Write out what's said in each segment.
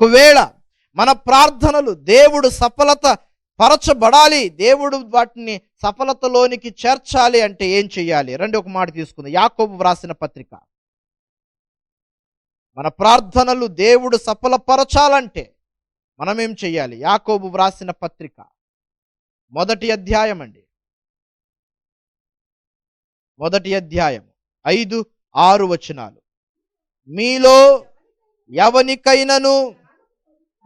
ఒకవేళ మన ప్రార్థనలు దేవుడు సఫలత పరచబడాలి దేవుడు వాటిని సఫలతలోనికి చేర్చాలి అంటే ఏం చేయాలి రండి ఒక మాట తీసుకుందాం. యాకోబు వ్రాసిన పత్రిక. మన ప్రార్థనలు దేవుడు సఫలపరచాలంటే మనం ఏం చేయాలి యాకోబు వ్రాసిన పత్రిక. మొదటి అధ్యాయం అండి. మొదటి అధ్యాయం. ఐదు ఆరు వచనాలు. మీలో ఎవనికైనను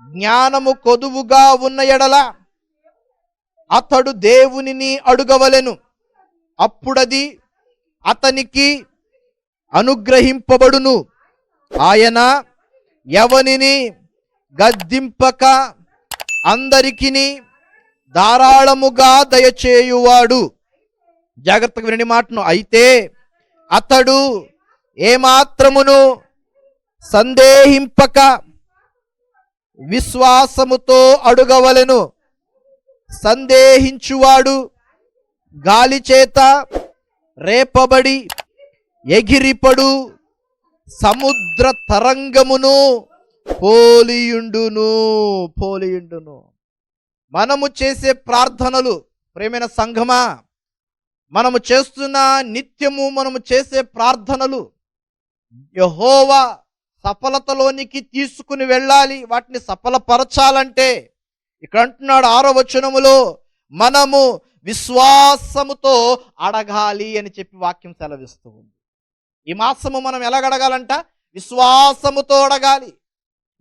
జ్ఞానము కొదువుగా ఉన్న ఎడల అతడు దేవునిని అడుగవలెను. అప్పుడది అతనికి అనుగ్రహింపబడును. ఆయన ఎవనిని గద్దింపక అందరికిని ధారాళముగా దయచేయువాడు. జాగ్రత్తగా వినని మాటను. అయితే అతడు ఏమాత్రమును సందేహింపక విశ్వాసముతో అడుగవలెను. సందేహించువాడు గాలి చేత రేపబడి ఎగిరిపడు. సముద్ర తరంగమును పోలియుండును పోలియుండును. మనము చేసే ప్రార్థనలు ప్రేమైన సంఘమా మనము చేస్తున్న నిత్యము మనము చేసే ప్రార్థనలు యహోవా సఫలతలోనికి తీసుకుని వెళ్ళాలి వాటిని సఫలపరచాలంటే ఇక్కడ అంటున్నాడు ఆరో వచనములో మనము విశ్వాసముతో అడగాలి అని చెప్పి వాక్యం సెలవిస్తూ ఉంది. ఈ మాసము మనం ఎలాగడగాలంట విశ్వాసముతో అడగాలి.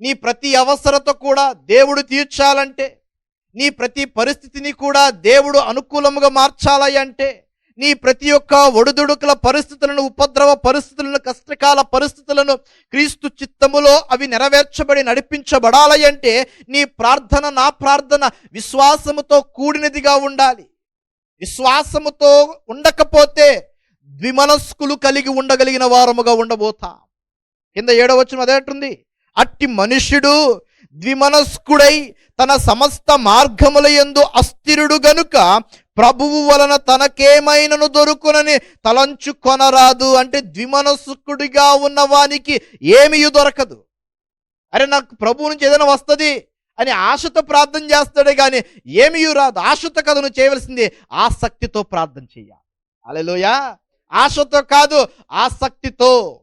నీ ప్రతి అవసరత కూడా దేవుడు తీర్చాలంటే నీ ప్రతి పరిస్థితిని కూడా దేవుడు అనుకూలముగా మార్చాలి అంటే నీ ప్రతి ఒక్క ఒడుదుడుకుల పరిస్థితులను ఉపద్రవ పరిస్థితులను కష్టకాల పరిస్థితులను క్రీస్తు చిత్తములో అవి నెరవేర్చబడి నడిపించబడాలి అంటే నీ ప్రార్థన నా ప్రార్థన విశ్వాసముతో కూడినదిగా ఉండాలి. విశ్వాసముతో ఉండకపోతే ద్విమనస్కులు కలిగి ఉండగలిగిన వారముగా ఉండబోతా. కింద ఏడవచ్చును అదేటుంది అట్టి మనుష్యుడు ద్విమనస్కుడై తన సమస్త మార్గముల యందు అస్థిరుడు గనుక ప్రభువు వలన తనకేమైనను దొరుకునని తలంచుకొనరాదు అంటే ద్విమనస్కుడిగా ఉన్న వానికి ఏమీ దొరకదు. అరే నాకు ప్రభువు నుంచి ఏదైనా వస్తుంది అని ఆశతో ప్రార్థన చేస్తాడే కానీ ఏమీ రాదు. ఆశతో కదా నువ్వు చేయవలసింది ఆసక్తితో ప్రార్థన చెయ్యాలి. అలెలోయా ఆశతో కాదు ఆసక్తితో.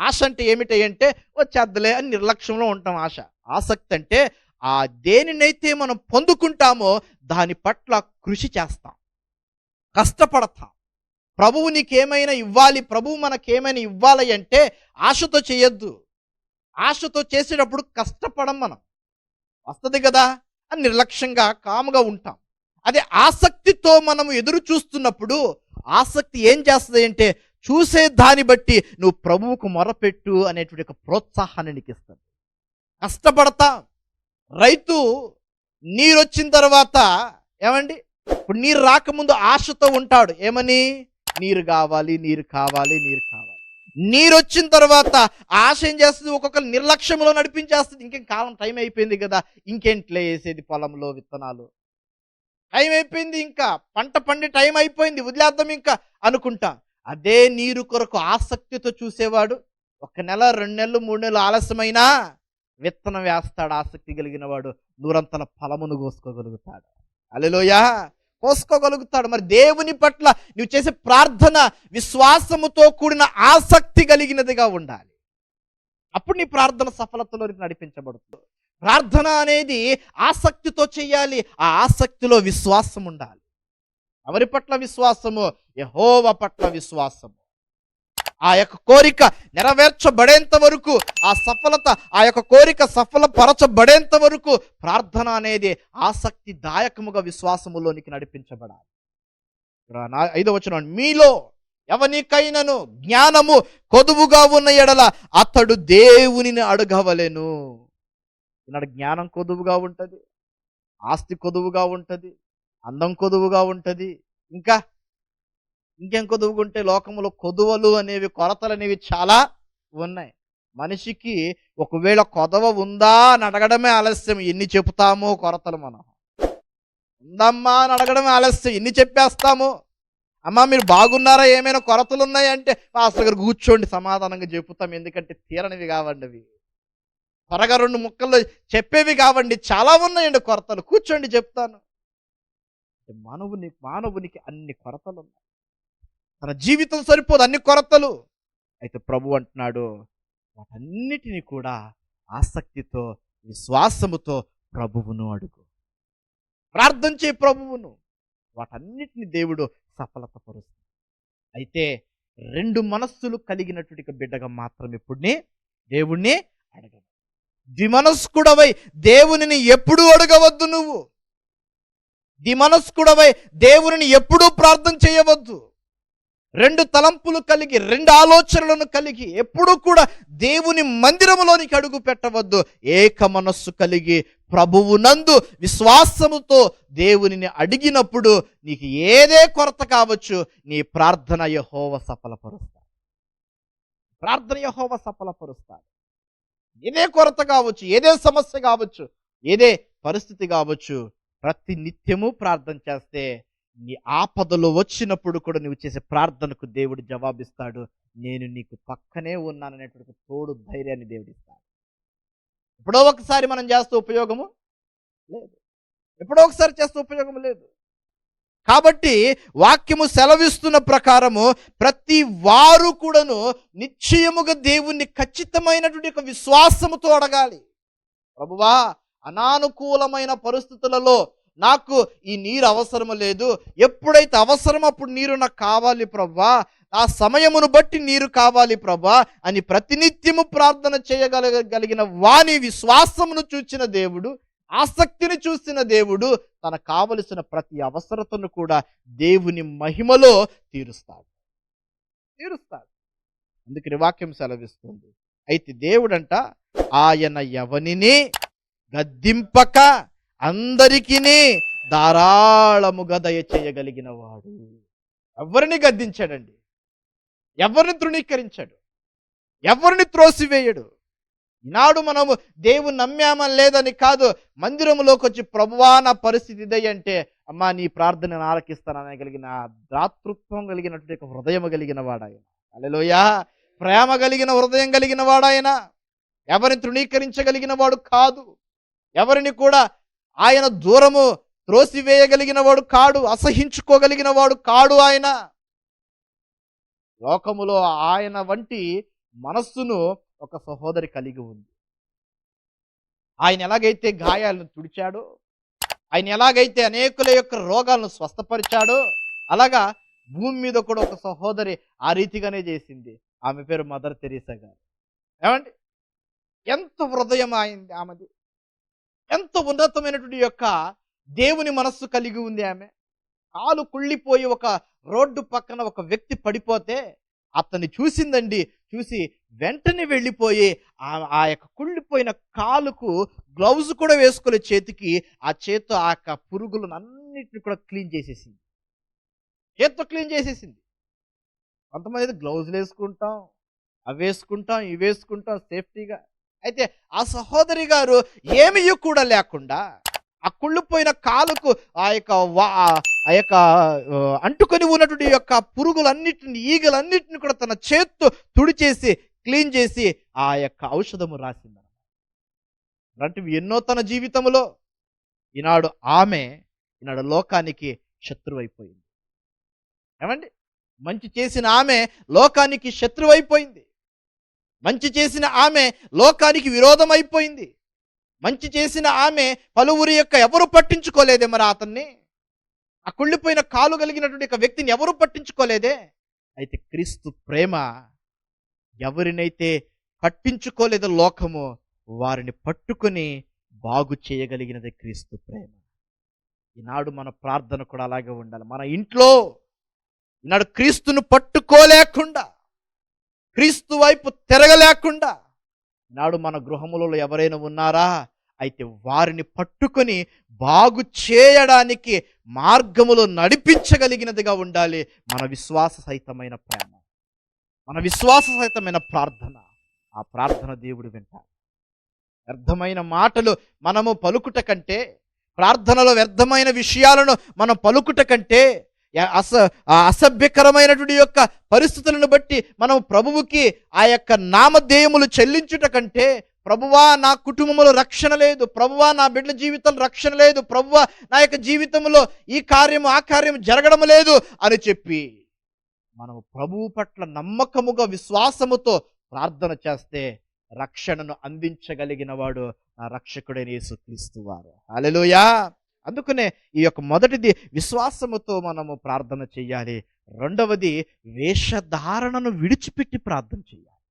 ఆశ అంటే ఏమిటి అంటే వచ్చేద్దలే అని నిర్లక్ష్యంలో ఉంటాం ఆశ. ఆసక్తి అంటే ఆ దేనినైతే మనం పొందుకుంటామో దాని పట్ల కృషి చేస్తాం. కష్టపడతాం. ప్రభువు నీకేమైనా ఇవ్వాలి ప్రభువు మనకేమైనా ఇవ్వాలి అంటే ఆశతో చేయొద్దు. ఆశతో చేసేటప్పుడు కష్టపడం మనం. వస్తుంది కదా అని నిర్లక్ష్యంగా కాముగా ఉంటాం. అదే ఆసక్తితో మనం ఎదురు చూస్తున్నప్పుడు ఆసక్తి ఏం చేస్తుంది అంటే చూసే దాన్ని బట్టి నువ్వు ప్రభువుకు మొరపెట్టు అనేటువంటి ఒక ప్రోత్సాహాన్ని నీకు ఇస్తుంది కష్టపడతా. రైతు నీరు వచ్చిన తర్వాత ఏమండి? ఇప్పుడు నీరు రాకముందు ఆశతో ఉంటాడు. ఏమని? నీరు కావాలి నీరు కావాలి నీరు కావాలి. నీరు వచ్చిన తర్వాత ఆశ ఏం చేస్తుంది? ఒక్కొక్క నిర్లక్ష్యంలో నడిపించేస్తుంది. ఇంకేం కాలం టైం అయిపోయింది కదా ఇంకేంట్లే వేసేది పొలంలో విత్తనాలు. టైం అయిపోయింది ఇంకా. పంట పండి టైం అయిపోయింది. వదిలేద్దాం ఇంకా అనుకుంటా. అదే నీరు కొరకు ఆసక్తితో చూసేవాడు. ఒక నెల రెండు నెలలు మూడు నెలలు ఆలస్యమైనా విత్తనం వేస్తాడు ఆసక్తి కలిగిన వాడు నూరంతల ఫలమును కోసుకోగలుగుతాడు. అలెలోయా కోసుకోగలుగుతాడు. మరి దేవుని పట్ల నువ్వు చేసే ప్రార్థన విశ్వాసముతో కూడిన ఆసక్తి కలిగినదిగా ఉండాలి. అప్పుడు నీ ప్రార్థన సఫలతలోకి నడిపించబడుతుంది. ప్రార్థన అనేది ఆసక్తితో చేయాలి ఆ ఆసక్తిలో విశ్వాసం ఉండాలి. ఎవరి పట్ల విశ్వాసము? యహోవ పట్ల విశ్వాసము. ఆ యొక్క కోరిక నెరవేర్చబడేంత వరకు ఆ సఫలత ఆ యొక్క కోరిక సఫలపరచబడేంత వరకు ప్రార్థన అనేది ఆసక్తిదాయకముగా విశ్వాసములోనికి నడిపించబడాలి. నా- ఐదో వచ్చిన మీలో ఎవనికైనను జ్ఞానము కొదువుగా ఉన్న ఎడల అతడు దేవునిని అడగవలెను. ఈనాడు జ్ఞానం కొదువుగా ఉంటుంది ఆస్తి కొదువుగా ఉంటుంది అందం కొదువుగా ఉంటుంది ఇంకా ఇంకేం కొదువుకుంటే లోకంలో లోకములో కొదువలు అనేవి కొరతలు అనేవి చాలా ఉన్నాయి. మనిషికి ఒకవేళ కొదవ ఉందా అని అడగడమే ఆలస్యం. ఎన్ని చెప్తామో కొరతలు మనం. ఉందమ్మా అని అడగడమే ఆలస్యం. ఎన్ని చెప్పేస్తాము? అమ్మా మీరు బాగున్నారా? ఏమైనా కొరతలు ఉన్నాయంటే పాస్టర్ గారు కూర్చోండి సమాధానంగా చెబుతాం. ఎందుకంటే తీరనివి కావండి అవి. త్వరగా రెండు ముక్కల్లో చెప్పేవి కావండి. చాలా ఉన్నాయండి కొరతలు. కూర్చోండి చెప్తాను. మానవుని మానవునికి అన్ని కొరతలు ఉన్నాయి. తన జీవితం సరిపోదు అన్ని కొరతలు. అయితే ప్రభు అంటున్నాడు వాటన్నిటిని కూడా ఆసక్తితో విశ్వాసముతో ప్రభువును అడుగు. ప్రార్థన చేయి ప్రభువును. వాటన్నిటిని దేవుడు సఫలత పరుస్తాడు అయితే రెండు మనస్సులు కలిగినటువంటి బిడ్డగా మాత్రం ఎప్పుడునే దేవుణ్ణి అడగదు ద్విమనస్కుడవై దేవునిని ఎప్పుడూ అడగవద్దు నువ్వు. ద్విమనస్కుడవై దేవునిని ఎప్పుడూ ప్రార్థన చేయవద్దు. రెండు తలంపులు కలిగి రెండు ఆలోచనలను కలిగి ఎప్పుడూ కూడా దేవుని మందిరములోనికి అడుగు పెట్టవద్దు. ఏక మనస్సు కలిగి ప్రభువునందు విశ్వాసముతో దేవునిని అడిగినప్పుడు నీకు ఏదే కొరత కావచ్చు నీ ప్రార్థన యహోవ సఫలపరుస్తాడు. ప్రార్థన యహోవ సఫలపరుస్తాడు. ఏదే కొరత కావచ్చు ఏదే సమస్య కావచ్చు ఏదే పరిస్థితి కావచ్చు ప్రతి నిత్యము ప్రార్థన చేస్తే నీ ఆపదలు వచ్చినప్పుడు కూడా నువ్వు చేసే ప్రార్థనకు దేవుడు జవాబిస్తాడు. నేను నీకు పక్కనే ఉన్నాననేటువంటి తోడు ధైర్యాన్ని దేవుడిస్తాడు. ఎప్పుడో ఒకసారి మనం చేస్తే ఉపయోగము లేదు. ఎప్పుడో ఒకసారి చేస్తే ఉపయోగం లేదు. కాబట్టి వాక్యము సెలవిస్తున్న ప్రకారము ప్రతి వారు కూడాను నిశ్చయముగా దేవుణ్ణి ఖచ్చితమైనటువంటి ఒక విశ్వాసముతో అడగాలి. ప్రభువా అనానుకూలమైన పరిస్థితులలో నాకు ఈ నీరు అవసరము లేదు. ఎప్పుడైతే అవసరం అప్పుడు నీరు నాకు కావాలి ప్రభా. ఆ సమయమును బట్టి నీరు కావాలి ప్రభా అని ప్రతినిత్యము ప్రార్థన చేయగలగలిగిన వాని విశ్వాసమును చూచిన దేవుడు ఆసక్తిని చూసిన దేవుడు తన కావలసిన ప్రతి అవసరతను కూడా దేవుని మహిమలో తీరుస్తాడు. తీరుస్తాడు. అందుకని వాక్యం సెలవిస్తుంది. అయితే దేవుడంట ఆయన ఎవనిని గద్దింపక అందరికీ ధారాళముగా దయచేయగలిగిన వాడు ఎవరిని గద్దించాడండి? ఎవరిని తృణీకరించాడు? ఎవరిని త్రోసివేయడు? ఈనాడు మనము దేవుని నమ్మామని లేదని కాదు మందిరంలోకి వచ్చి ప్రభువా నా పరిస్థితి ఇదే అంటే అమ్మా నీ ప్రార్థన ఆలకిస్తానని కలిగిన దాతృత్వం కలిగినటువంటి ఒక హృదయం కలిగిన వాడాయన. అలెలోయా ప్రేమ కలిగిన హృదయం కలిగిన వాడాయన. ఎవరిని తృణీకరించగలిగిన వాడు కాదు. ఎవరిని కూడా ఆయన దూరము త్రోసివేయగలిగిన వాడు కాడు అసహించుకోగలిగిన వాడు కాడు ఆయన. లోకములో ఆయన వంటి మనస్సును ఒక సహోదరి కలిగి ఉంది. ఆయన ఎలాగైతే గాయాలను తుడిచాడో ఆయన ఎలాగైతే అనేకుల యొక్క రోగాలను స్వస్థపరిచాడో అలాగా భూమి మీద కూడా ఒక సహోదరి ఆ రీతిగానే చేసింది. ఆమె పేరు మదర్ తెరీసా గారు. ఏమండి? ఎంత హృదయం ఆయింది ఆమెది. ఎంత ఉన్నతమైనటువంటి యొక్క దేవుని మనస్సు కలిగి ఉంది ఆమె. కాలు కుళ్ళిపోయి ఒక రోడ్డు పక్కన ఒక వ్యక్తి పడిపోతే అతన్ని చూసిందండి. చూసి వెంటనే వెళ్ళిపోయి ఆ ఆ యొక్క కుళ్ళిపోయిన కాలుకు గ్లౌజ్ కూడా వేసుకునే చేతికి ఆ చేత్తో ఆ యొక్క పురుగులను అన్నిటిని కూడా క్లీన్ చేసేసింది. చేత్తో క్లీన్ చేసేసింది. కొంతమంది అయితే గ్లౌజులు వేసుకుంటాం అవి వేసుకుంటాం ఇవి వేసుకుంటాం సేఫ్టీగా అయితే ఆ సహోదరి గారు ఏమీ కూడా లేకుండా ఆ కుళ్ళిపోయిన కాలుకు ఆ యొక్క వా- ఆ యొక్క అంటుకొని ఉన్నటువంటి యొక్క పురుగులన్నిటిని ఈగలన్నిటిని కూడా తన చేత్తో తుడిచేసి క్లీన్ చేసి ఆ యొక్క ఔషధము రాసింది అలాంటివి ఎన్నో తన జీవితంలో. ఈనాడు ఆమె ఈనాడు లోకానికి శత్రువైపోయింది. ఏమండి? మంచి చేసిన ఆమె లోకానికి శత్రువైపోయింది. మంచి చేసిన ఆమె లోకానికి విరోధం అయిపోయింది మంచి చేసిన ఆమె పలువురి యొక్క ఎవరు పట్టించుకోలేదే మరి అతన్ని? ఆ కుళ్ళిపోయిన కాలు కలిగినటువంటి ఒక వ్యక్తిని ఎవరు పట్టించుకోలేదే? అయితే క్రీస్తు ప్రేమ ఎవరినైతే పట్టించుకోలేదో లోకము వారిని పట్టుకొని బాగు చేయగలిగినది క్రీస్తు ప్రేమ. ఈనాడు మన ప్రార్థన కూడా అలాగే ఉండాలి. మన ఇంట్లో ఈనాడు క్రీస్తును పట్టుకోలేకుండా క్రీస్తు వైపు తిరగలేకుండా నాడు మన గృహములలో ఎవరైనా ఉన్నారా? అయితే వారిని పట్టుకొని బాగు చేయడానికి మార్గములో నడిపించగలిగినదిగా ఉండాలి మన విశ్వాస సహితమైన ప్రేమ. మన విశ్వాస సహితమైన ప్రార్థన. ఆ ప్రార్థన దేవుడు వింటాడు. వ్యర్థమైన మాటలు మనము పలుకుట కంటే ప్రార్థనలో వ్యర్థమైన విషయాలను మనం పలుకుట కంటే అస అసభ్యకరమైనటువంటి యొక్క పరిస్థితులను బట్టి మనం ప్రభువుకి ఆ యొక్క నామధేయములు చెల్లించుట కంటే ప్రభువా నా కుటుంబంలో రక్షణ లేదు. ప్రభువా నా బిడ్డల జీవితంలో రక్షణ లేదు. ప్రభువా నా యొక్క జీవితంలో ఈ కార్యము ఆ కార్యము జరగడం లేదు అని చెప్పి మనము ప్రభువు పట్ల నమ్మకముగా విశ్వాసముతో ప్రార్థన చేస్తే రక్షణను అందించగలిగిన వాడు నా రక్షకుడైన యేసుక్రీస్తు వారు. అందుకనే ఈ యొక్క మొదటిది విశ్వాసముతో మనము ప్రార్థన చేయాలి. రెండవది వేషధారణను విడిచిపెట్టి ప్రార్థన చేయాలి.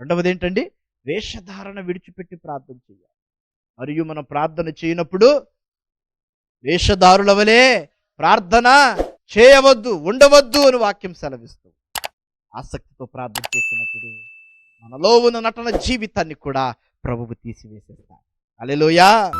రెండవది ఏంటండి వేషధారణ విడిచిపెట్టి ప్రార్థన చేయాలి. మరియు మనం ప్రార్థన చేయనప్పుడు వేషధారుల వలె ప్రార్థన చేయవద్దు ఉండవద్దు అని వాక్యం సెలవిస్తూ ఆసక్తితో ప్రార్థన చేసినప్పుడు మనలో ఉన్న నటన జీవితాన్ని కూడా ప్రభువు తీసివేసేస్తాడు. అలెలోయా